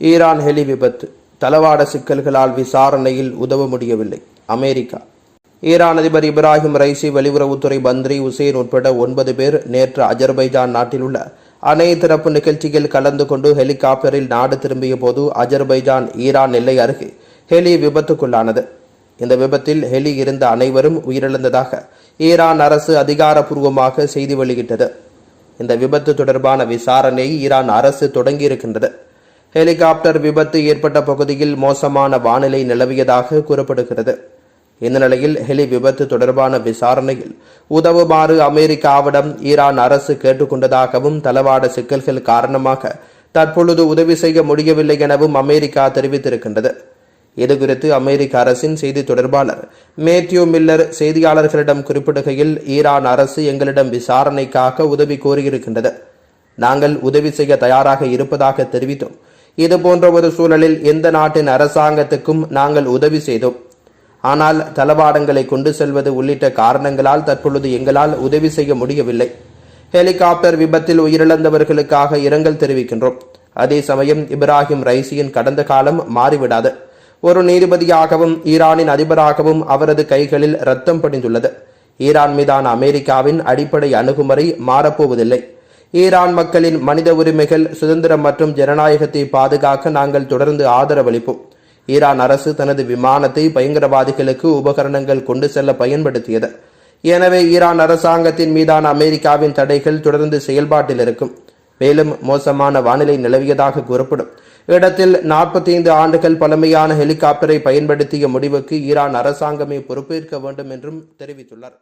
Iran heli விபத்து. தளவாட சிக்கல்களால் விசாரணையில் உதவ முடியவில்லை. அமெரிக்கா. ஈரான் அதிபர் இப்ராஹிம் ரைசி வெளியுறவுத்துறை மந்திரி உசேன் உட்பட ஒன்பது பேர் நேற்று அஜர்பைஜான் நாட்டில் உள்ள அணை திறப்பு நிகழ்ச்சியில் கலந்து கொண்டு ஹெலிகாப்டரில் நாடு திரும்பிய போது அஜர்பைஜான் ஈரான் எல்லை அருகே ஹெலி விபத்துக்குள்ளானது. இந்த விபத்தில் ஹெலி இருந்த அனைவரும் உயிரிழந்ததாக ஈரான் அரசு அதிகாரப்பூர்வமாக செய்தி வெளியிட்டது. இந்த விபத்து தொடர்பான விசாரணையை ஈரான் அரசு தொடங்கியிருக்கின்றது. ஹெலிகாப்டர் விபத்து ஏற்பட்ட பகுதியில் மோசமான வானிலை நிலவியதாக கூறப்படுகிறது. இந்த நிலையில் ஹெலி விபத்து தொடர்பான விசாரணையில் உதவுமாறு அமெரிக்காவிடம் ஈரான் அரசு கேட்டுக்கொண்டதாகவும் தளவாட சிக்கல்கள் காரணமாக தற்பொழுது உதவி செய்ய முடியவில்லை எனவும் அமெரிக்கா தெரிவித்திருக்கின்றது. இதுகுறித்து அமெரிக்க அரசின் செய்தி தொடர்பாளர் மேத்யூ மில்லர் செய்தியாளர்களிடம் குறிப்பிடுகையில் ஈரான் அரசு எங்களிடம் விசாரணைக்காக உதவி கோரியிருக்கின்றது. நாங்கள் உதவி செய்ய தயாராக இருப்பதாக தெரிவித்தோம். இதுபோன்ற ஒரு சூழலில் எந்த நாட்டின் அரசாங்கத்துக்கும் நாங்கள் உதவி செய்தோம். ஆனால் தளவாடங்களை கொண்டு செல்வது உள்ளிட்ட காரணங்களால் தற்பொழுது எங்களால் உதவி செய்ய முடியவில்லை. ஹெலிகாப்டர் விபத்தில் உயிரிழந்தவர்களுக்காக இரங்கல் தெரிவிக்கின்றோம். அதே சமயம் இப்ராஹிம் ரைசியின் கடந்த காலம் மாறிவிடாது. ஒரு நீதிபதியாகவும் ஈரானின் அதிபராகவும் அவரது கைகளில் ரத்தம் படிந்துள்ளது. ஈரான் மீதான அமெரிக்காவின் அடிப்படை அணுகுமுறை மாறப்போவதில்லை. ஈரான் மக்களின் மனித உரிமைகள் சுதந்திரம் மற்றும் ஜனநாயகத்தை பாதுகாக்க நாங்கள் தொடர்ந்து ஆதரவளிப்போம். ஈரான் அரசு தனது விமானத்தை பயங்கரவாதிகளுக்கு உபகரணங்கள் கொண்டு செல்ல பயன்படுத்தியது. எனவே ஈரான் அரசாங்கத்தின் மீதான அமெரிக்காவின் தடைகள் தொடர்ந்து செயல்பாட்டில் இருக்கும். மேலும் மோசமான வானிலை நிலவியதாக கூறப்படும். இடத்தில் 45 ஆண்டுகள் பழமையான ஹெலிகாப்டரை பயன்படுத்திய முடிவுக்கு ஈரான் அரசாங்கமே பொறுப்பேற்க வேண்டும் என்றும் தெரிவித்துள்ளார்.